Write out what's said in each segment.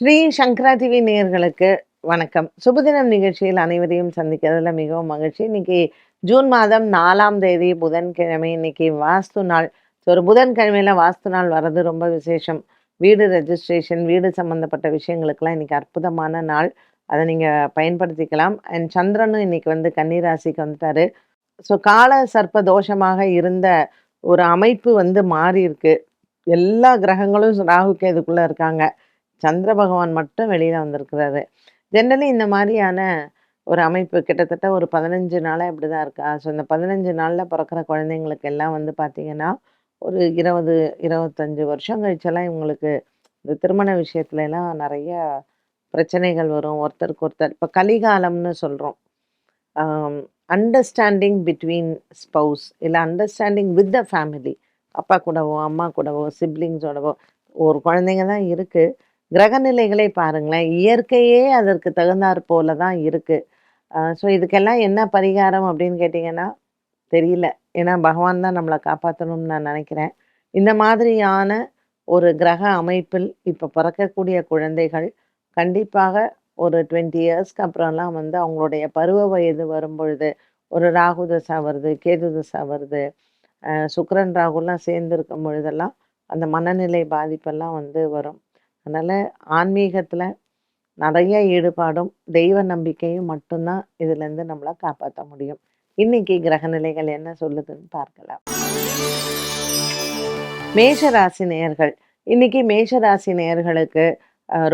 ஸ்ரீ சங்கரா TV நேயர்களுக்கு வணக்கம். சுபதினம் நிகழ்ச்சியில் அனைவரையும் சந்திக்கிறதுல மிகவும் மகிழ்ச்சி. இன்னைக்கு ஜூன் மாதம் நாலாம் தேதி புதன்கிழமை. இன்னைக்கு வாஸ்து நாள். ஸோ ஒரு புதன்கிழமையில வாஸ்து நாள் வர்றது ரொம்ப விசேஷம். வீடு ரெஜிஸ்ட்ரேஷன் வீடு சம்மந்தப்பட்ட விஷயங்களுக்கெல்லாம் இன்னைக்கு அற்புதமான நாள். அதை நீங்கள் பயன்படுத்திக்கலாம். அண்ட் சந்திரனும் இன்னைக்கு வந்து கன்னிராசிக்கு வந்துட்டாரு. ஸோ கால சர்ப்ப தோஷமாக இருந்த ஒரு அமைப்பு வந்து மாறி இருக்கு எல்லா கிரகங்களும் ராகு இதுக்குள்ளே இருக்காங்க. சந்திர பகவான் மட்டும் வெளியில வந்திருக்கிறாரு. ஜென்ரலி இந்த மாதிரியான ஒரு அமைப்பு கிட்டத்தட்ட ஒரு பதினஞ்சு நாளாக இப்படி தான் இருக்கா ஸோ இந்த பதினஞ்சு நாளில் பிறக்கிற குழந்தைங்களுக்கு எல்லாம் வந்து பார்த்தீங்கன்னா ஒரு இருபது இருபத்தஞ்சு வருஷம் கழிச்செல்லாம் இவங்களுக்கு இந்த திருமண விஷயத்துல எல்லாம் நிறைய பிரச்சனைகள் வரும். ஒருத்தருக்கு ஒருத்தர் இப்போ கலிகாலம்னு சொல்கிறோம் அண்டர்ஸ்டாண்டிங் பிட்வீன் ஸ்பௌஸ் இல்லை அண்டர்ஸ்டாண்டிங் வித் த ஃபேமிலி அப்பா கூடவோ அம்மா கூடவோ சிப்ளிங்ஸோடவோ ஒரு குழந்தைங்க தான் இருக்குது கிரகநிலைகளை பாருங்களேன். இயற்கையே அதற்கு தகுந்தாற் போல தான் இருக்குது ஸோ இதுக்கெல்லாம் என்ன பரிகாரம் அப்படின்னு கேட்டிங்கன்னா தெரியல. ஏன்னா பகவான் தான் நம்மளை காப்பாற்றணும்னு நான் நினைக்கிறேன். இந்த மாதிரியான ஒரு கிரக அமைப்பில் இப்போ பிறக்கக்கூடிய குழந்தைகள் கண்டிப்பாக ஒரு டுவெண்ட்டி இயர்ஸ்க்கு அப்புறம்லாம் வந்து அவங்களுடைய பருவ வயது வரும் பொழுது ஒரு ராகு தசா வருது கேது தசா வருது சுக்கரன் ராகுலாம் சேர்ந்து இருக்கும் பொழுதெல்லாம் அந்த மனநிலை பாதிப்பெல்லாம் வந்து வரும். அதனால் ஆன்மீகத்தில் நிறைய ஈடுபாடும் தெய்வ நம்பிக்கையும் மட்டும்தான் இதுலேருந்து நம்மளை காப்பாற்ற முடியும். இன்னைக்கு கிரகநிலைகள் என்ன சொல்லுதுன்னு பார்க்கலாம். மேஷ ராசி நேயர்கள். இன்னைக்கு மேஷ ராசி நேயர்களுக்கு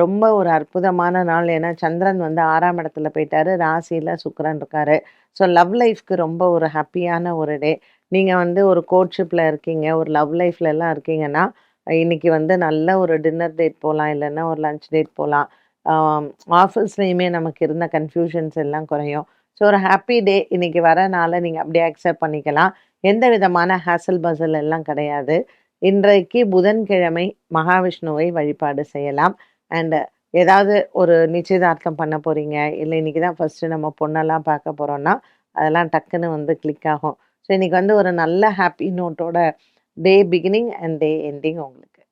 ரொம்ப ஒரு அற்புதமான நாள். ஏன்னா சந்திரன் வந்து ஆறாம் இடத்துல போயிட்டாரு. ராசியில் சுக்கரன் இருக்காரு. ஸோ லவ் லைஃப்க்கு ரொம்ப ஒரு ஹாப்பியான ஒரு டே நீங்கள் வந்து ஒரு கோட்ஷிப்பில் இருக்கீங்க ஒரு லவ் லைஃப்ல எல்லாம் இருக்கீங்கன்னா இன்னைக்கு வந்து நல்ல ஒரு டின்னர் டேட் போகலாம் இல்லைன்னா ஒரு லஞ்ச் டேட் போகலாம் ஆஃபீஸ்லேயுமே நமக்கு இருந்த கன்ஃபியூஷன்ஸ் எல்லாம் குறையும். ஸோ ஒரு ஹாப்பி டே இன்னைக்கு வரனால நீங்கள் அப்படியே அக்செப்ட் பண்ணிக்கலாம். எந்த விதமான ஹேசல் பசல் எல்லாம் கிடையாது. இன்றைக்கு புதன்கிழமை மகாவிஷ்ணுவை வழிபாடு செய்யலாம். அண்டு ஏதாவது ஒரு நிச்சயதார்த்தம் பண்ண போகிறீங்க இல்லை இன்றைக்கி தான் ஃபஸ்ட்டு நம்ம பொண்ணெல்லாம் பார்க்க போகிறோன்னா அதெல்லாம் டக்குன்னு வந்து கிளிக் ஆகும். ஸோ இன்றைக்கி வந்து ஒரு நல்ல happy நோட்டோட day beginning and day ending உங்களுக்கு.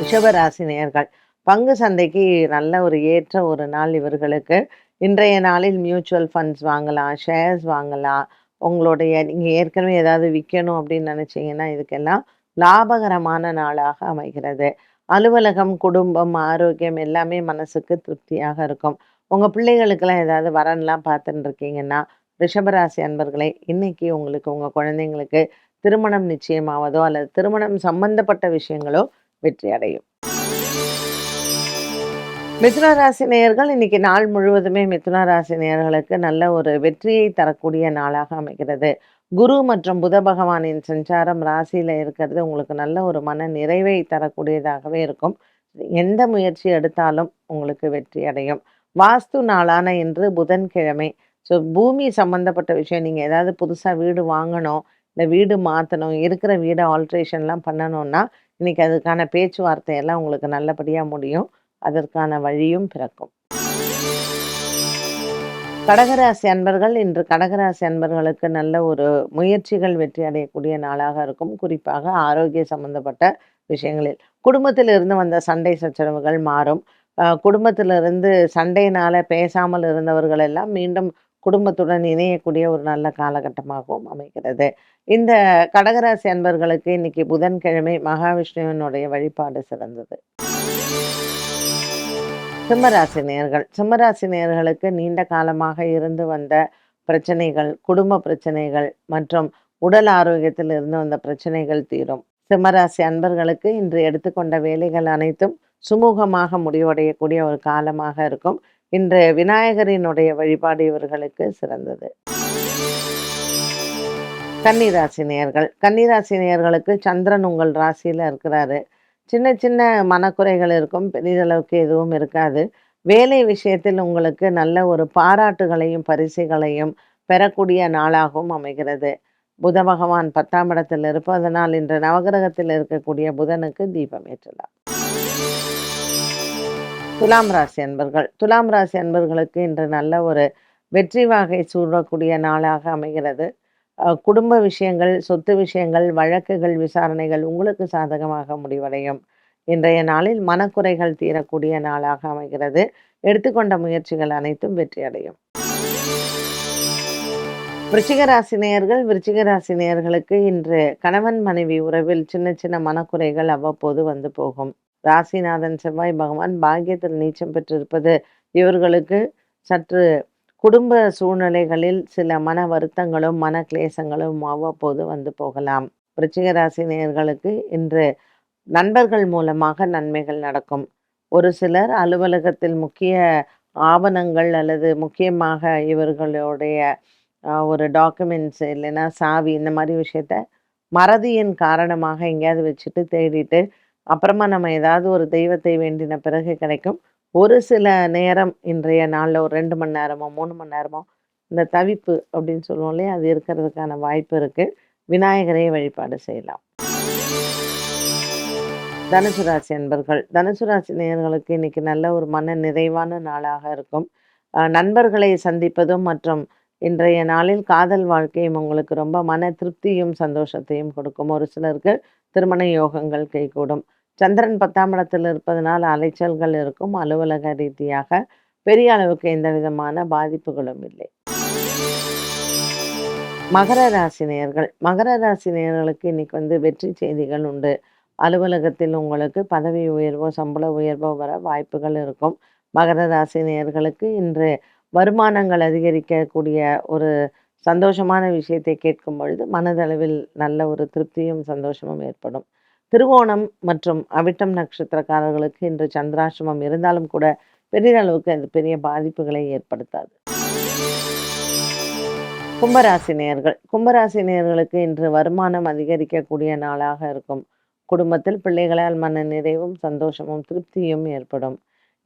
ரிஷபராசி நேர்கள் பங்கு சந்தைக்கு நல்ல ஒரு ஏற்ற ஒரு நாள் இவர்களுக்கு. இன்றைய நாளில் மியூச்சுவல் ஃபண்ட்ஸ் வாங்கலாம் ஷேர்ஸ் வாங்கலாம். உங்களுடைய நீங்கள் ஏற்கனவே ஏதாவது விற்கணும் அப்படின்னு நினச்சிங்கன்னா இதுக்கெல்லாம் லாபகரமான நாளாக அமைகிறது. அலுவலகம் குடும்பம் ஆரோக்கியம் எல்லாமே மனசுக்கு திருப்தியாக இருக்கும். உங்கள் பிள்ளைகளுக்கெல்லாம் ஏதாவது வரன்லாம் பார்த்துட்டு இருக்கீங்கன்னா ரிஷபராசி அன்பர்களே இன்னைக்கு உங்களுக்கு உங்கள் குழந்தைங்களுக்கு திருமணம் நிச்சயமாவதோ அல்லது திருமணம் சம்பந்தப்பட்ட விஷயங்களோ வெற்றி அடையும். மிதுன ராசி நேயர்கள் இன்னைக்கு நாள் முழுவதுமே மிதுன ராசி நேயர்களுக்கு நல்ல ஒரு வெற்றியை தரக்கூடிய நாளாக அமைகிறது. குரு மற்றும் புத பகவானின் சஞ்சாரம் ராசியில் இருக்கிறது. உங்களுக்கு நல்ல ஒரு மன நிறைவை தரக்கூடியதாகவே இருக்கும். எந்த முயற்சி எடுத்தாலும் உங்களுக்கு வெற்றி அடையும். வாஸ்து நாளான இன்று புதன்கிழமை. ஸோ பூமி சம்பந்தப்பட்ட விஷயம் நீங்கள் ஏதாவது புதுசாக வீடு வாங்கணும் இல்லை வீடு மாற்றணும் இருக்கிற வீடை ஆல்ட்ரேஷன்லாம் பண்ணணும்னா இன்னைக்கு அதுக்கான பேச்சுவார்த்தை எல்லாம் உங்களுக்கு நல்லபடியாக முடியும். அதற்கான வழியும் பிறக்கும். கடகராசி அன்பர்கள் இன்று கடகராசி அன்பர்களுக்கு நல்ல ஒரு முயற்சிகள் வெற்றி அடையக்கூடிய நாளாக இருக்கும். குறிப்பாக ஆரோக்கிய சம்பந்தப்பட்ட விஷயங்களில். குடும்பத்தில் இருந்து வந்த சண்டை சச்சரவுகள் மாறும். குடும்பத்திலிருந்து சண்டையினால பேசாமல் இருந்தவர்கள் எல்லாம் மீண்டும் குடும்பத்துடன் இணையக்கூடிய ஒரு நல்ல காலகட்டமாகவும் அமைகிறது. இந்த கடகராசி அன்பர்களுக்கு இன்னைக்கு புதன்கிழமை மகாவிஷ்ணுவினுடைய வழிபாடு சிறந்தது. சிம்மராசி நேர்கள் சிம்மராசி நேர்களுக்கு நீண்ட காலமாக இருந்து வந்த பிரச்சனைகள் குடும்ப பிரச்சனைகள் மற்றும் உடல் ஆரோக்கியத்தில் இருந்து வந்த பிரச்சனைகள் தீரும். சிம்மராசி அன்பர்களுக்கு இன்று எடுத்துக்கொண்ட வேலைகள் அனைத்தும் சுமூகமாக முடிவடையக்கூடிய ஒரு காலமாக இருக்கும். இன்று விநாயகரினுடைய வழிபாடு இவர்களுக்கு சிறந்தது. கன்னிராசி நேயர்கள் கன்னிராசி நேயர்களுக்கு சந்திரன் உங்கள் ராசியில் இருக்கிறாரு. சின்ன சின்ன மனக்குறைகள் இருக்கும். பெரிதளவுக்கு எதுவும் இருக்காது. வேலை விஷயத்தில் உங்களுக்கு நல்ல ஒரு பாராட்டுகளையும் பரிசுகளையும் பெறக்கூடிய நாளாகவும் அமைகிறது. புத பகவான் பத்தாம் இடத்தில் இருப்பதனால் இன்று நவகிரகத்தில் இருக்கக்கூடிய புதனுக்கு தீபம் ஏற்றலாம். துலாம் ராசி அன்பர்கள். துலாம் ராசி அன்பர்களுக்கு இன்று நல்ல ஒரு வெற்றி வாகை சூழக்கூடிய நாளாக அமைகிறது. குடும்ப விஷயங்கள் சொத்து விஷயங்கள் வழக்குகள் விசாரணைகள் உங்களுக்கு சாதகமாக முடிவடையும். இன்றைய நாளில் மனக்குறைகள் தீரக்கூடிய நாளாக அமைகிறது. எடுத்துக்கொண்ட முயற்சிகள் அனைத்தும் வெற்றி அடையும் விருச்சிக நேயர்கள் விருச்சிகராசி நேயர்களுக்கு இன்று கணவன் மனைவி உறவில் சின்ன சின்ன மனக்குறைகள் அவ்வப்போது வந்து போகும். ராசிநாதன் செவ்வாய் பகவான் பாக்கியத்தில் நீச்சம் பெற்றிருப்பது இவர்களுக்கு சற்று குடும்ப சூழ்நிலைகளில் சில மன வருத்தங்களும் மன கிளேசங்களும் அவ்வப்போது வந்து போகலாம். விருச்சிக ராசி நேயர்களுக்கு இன்று நண்பர்கள் மூலமாக நன்மைகள் நடக்கும். ஒரு சிலர் அலுவலகத்தில் முக்கிய ஆவணங்கள் அல்லது முக்கியமாக இவர்களுடைய ஒரு டாக்குமெண்ட்ஸ் இல்லைன்னா சாவி இந்த மாதிரி விஷயத்த மறதியின் காரணமாக எங்கேயாவது வச்சுட்டு தேடிட்டு அப்புறமா நம்ம ஏதாவது ஒரு தெய்வத்தை வேண்டின பிறகு கிடைக்கும். ஒரு சில நேரம் இன்றைய நாளில் ஒரு ரெண்டு மணி நேரமோ மூணு மணி நேரமோ இந்த தவிப்பு அப்படின்னு சொல்லுவோம் இல்லையா? அது இருக்கிறதுக்கான வாய்ப்பு இருக்குது விநாயகரை வழிபாடு செய்யலாம். தனுசு ராசி அன்பர்கள் தனுசு ராசி நேயர்களுக்கு இன்னைக்கு நல்ல ஒரு மன நிறைவான நாளாக இருக்கும். நண்பர்களை சந்திப்பதும் மற்றும் இன்றைய நாளில் காதல் வாழ்க்கையும் உங்களுக்கு ரொம்ப மன திருப்தியும் சந்தோஷத்தையும் கொடுக்கும். ஒரு சிலருக்கு திருமண யோகங்கள் கைகூடும். சந்திரன் பத்தாம் இடத்தில் இருப்பதனால் அலைச்சல்கள் இருக்கும். அலுவலக ரீதியாக பெரிய அளவுக்கு எந்த விதமான பாதிப்புகளும் இல்லை. மகர ராசி நேயர்கள். மகர ராசி நேயர்களுக்கு இன்னைக்கு வந்து வெற்றி செய்திகள் உண்டு. அலுவலகத்தில் உங்களுக்கு பதவி உயர்வோ சம்பள உயர்வோ வர வாய்ப்புகள் இருக்கும். மகர ராசி நேயர்களுக்கு இன்று வருமானங்கள் அதிகரிக்கக்கூடிய ஒரு சந்தோஷமான விஷயத்தை கேட்கும் பொழுது மனதளவில் நல்ல ஒரு திருப்தியும் சந்தோஷமும் ஏற்படும். திருவோணம் மற்றும் அவிட்டம் நட்சத்திரக்காரர்களுக்கு இன்று சந்திராசிரமம் இருந்தாலும் கூட பெரிதளவுக்கு அது பெரிய பாதிப்புகளை ஏற்படுத்தாது. கும்பராசி நேயர்கள் கும்பராசி நேயர்களுக்கு இன்று வருமானம் அதிகரிக்கக்கூடிய நாளாக இருக்கும். குடும்பத்தில் பிள்ளைகளால் மன நிறைவும் சந்தோஷமும் திருப்தியும் ஏற்படும்.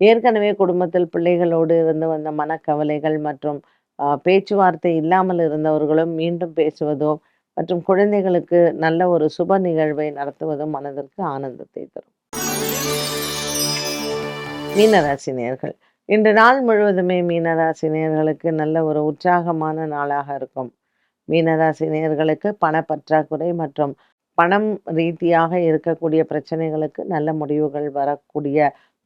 ஏற்கனவே குடும்பத்தில் பிள்ளைகளோடு இருந்து வந்த மனக்கவலைகள் மற்றும் ஆஹ், பேச்சுவார்த்தை இல்லாமல் இருந்தவர்களும் மீண்டும் பேசுவதோ மற்றும் குழந்தைகளுக்கு நல்ல ஒரு சுப நிகழ்வை நடத்துவதும் மனதிற்கு ஆனந்தத்தை தரும். மீனராசி நேர்கள். இன்று நாள் முழுவதுமே மீனராசி நேர்களுக்கு நல்ல ஒரு உற்சாகமான நாளாக இருக்கும். மீனராசி நேர்களுக்கு பண பற்றாக்குறை மற்றும் பணம் ரீதியாக இருக்கக்கூடிய பிரச்சனைகளுக்கு நல்ல முடிவுகள் வரக்கூடிய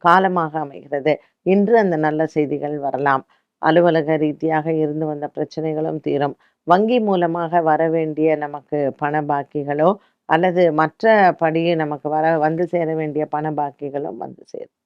காலமாக அமைகிறது. இன்று அந்த நல்ல செய்திகள் வரலாம். அலுவலக ரீதியாக இருந்து வந்த பிரச்சனைகளும் தீரும். வங்கி மூலமாக வர வேண்டிய நமக்கு பண பாக்கிகளோ அல்லது மற்ற படியே நமக்கு வர வந்து சேர வேண்டிய பண பாக்கிகளும் வந்து சேரும்.